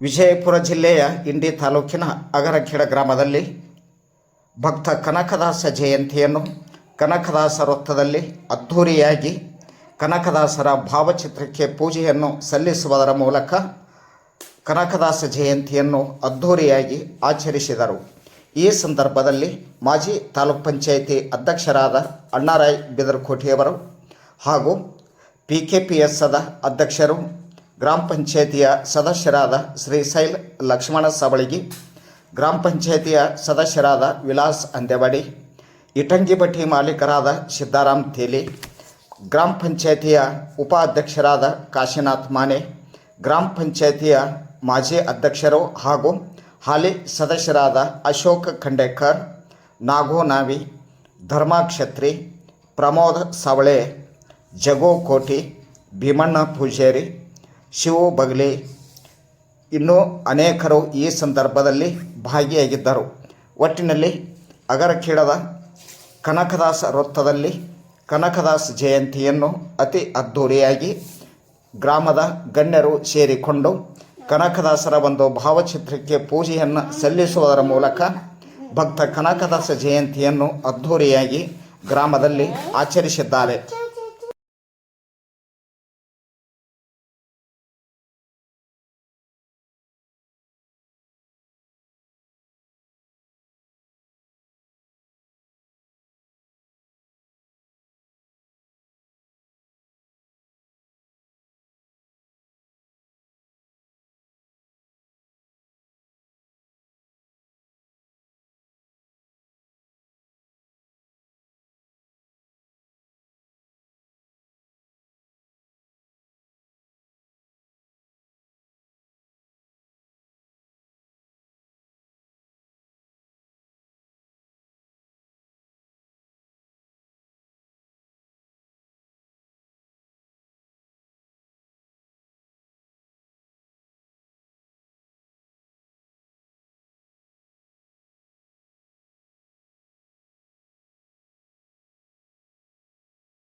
ವಿಜಯಪುರ ಜಿಲ್ಲೆಯ ಇಂಡಿ ತಾಲೂಕಿನ ಅಗರಖೇಡ ಗ್ರಾಮದಲ್ಲಿ ಭಕ್ತ ಕನಕದಾಸ ಜಯಂತಿಯನ್ನು ಕನಕದಾಸ ವೃತ್ತದಲ್ಲಿ ಅದ್ಧೂರಿಯಾಗಿ ಕನಕದಾಸರ ಭಾವಚಿತ್ರಕ್ಕೆ ಪೂಜೆಯನ್ನು ಸಲ್ಲಿಸುವುದರ ಮೂಲಕ ಕನಕದಾಸ ಜಯಂತಿಯನ್ನು ಅದ್ಧೂರಿಯಾಗಿ ಆಚರಿಸಿದರು. ಈ ಸಂದರ್ಭದಲ್ಲಿ ಮಾಜಿ ತಾಲೂಕ್ ಪಂಚಾಯಿತಿ ಅಧ್ಯಕ್ಷರಾದ ಅಣ್ಣಾರಾಯ್ ಬಿದರ್ಕೋಟೆಯವರು ಹಾಗೂ ಪಿ ಕೆ ಪಿ ಎಸ್ದ ಅಧ್ಯಕ್ಷರು ಗ್ರಾಮ ಪಂಚಾಯಿತಿಯ ಸದಸ್ಯರಾದ ಶ್ರೀಶೈಲ್ ಲಕ್ಷ್ಮಣ ಸವಳಗಿ, ಗ್ರಾಮ ಪಂಚಾಯಿತಿಯ ಸದಸ್ಯರಾದ ವಿಲಾಸ್ ಅಂದೆವಾಡಿ, ಇಟಂಗಿ ಭಟ್ಟಿ ಮಾಲೀಕರಾದ ಸಿದ್ದಾರಾಮ್ ತೇಲಿ, ಗ್ರಾಮ ಪಂಚಾಯಿತಿಯ ಉಪಾಧ್ಯಕ್ಷರಾದ ಕಾಶಿನಾಥ್ ಮಾನೆ, ಗ್ರಾಮ ಪಂಚಾಯಿತಿಯ ಮಾಜಿ ಅಧ್ಯಕ್ಷರು ಹಾಗೂ ಹಾಲಿ ಸದಸ್ಯರಾದ ಅಶೋಕ್ ಖಂಡೇಕರ್ ನಾಗೋನಾವಿ ಧರ್ಮಾಕ್ಷತ್ರಿ ಪ್ರಮೋದ್ ಸವಳೆ, ಜಗೋ ಕೋಟಿ, ಭೀಮಣ್ಣ ಪೂಜಾರಿ ಶಿವು ಬಗಲಿ ಇನ್ನೂ ಅನೇಕರು ಈ ಸಂದರ್ಭದಲ್ಲಿ ಭಾಗಿಯಾಗಿದ್ದರು. ಒಟ್ಟಿನಲ್ಲಿ ಅಗರಖೇಡದ ಕನಕದಾಸ ವೃತ್ತದಲ್ಲಿ ಕನಕದಾಸ ಜಯಂತಿಯನ್ನು ಅತಿ ಅದ್ಧೂರಿಯಾಗಿ ಗ್ರಾಮದ ಗಣ್ಯರು ಸೇರಿಕೊಂಡು ಕನಕದಾಸರ ಒಂದು ಭಾವಚಿತ್ರಕ್ಕೆ ಪೂಜೆಯನ್ನು ಸಲ್ಲಿಸುವುದರ ಮೂಲಕ ಭಕ್ತ ಕನಕದಾಸ ಜಯಂತಿಯನ್ನು ಅದ್ಧೂರಿಯಾಗಿ ಗ್ರಾಮದಲ್ಲಿ ಆಚರಿಸಿದ್ದಾರೆ.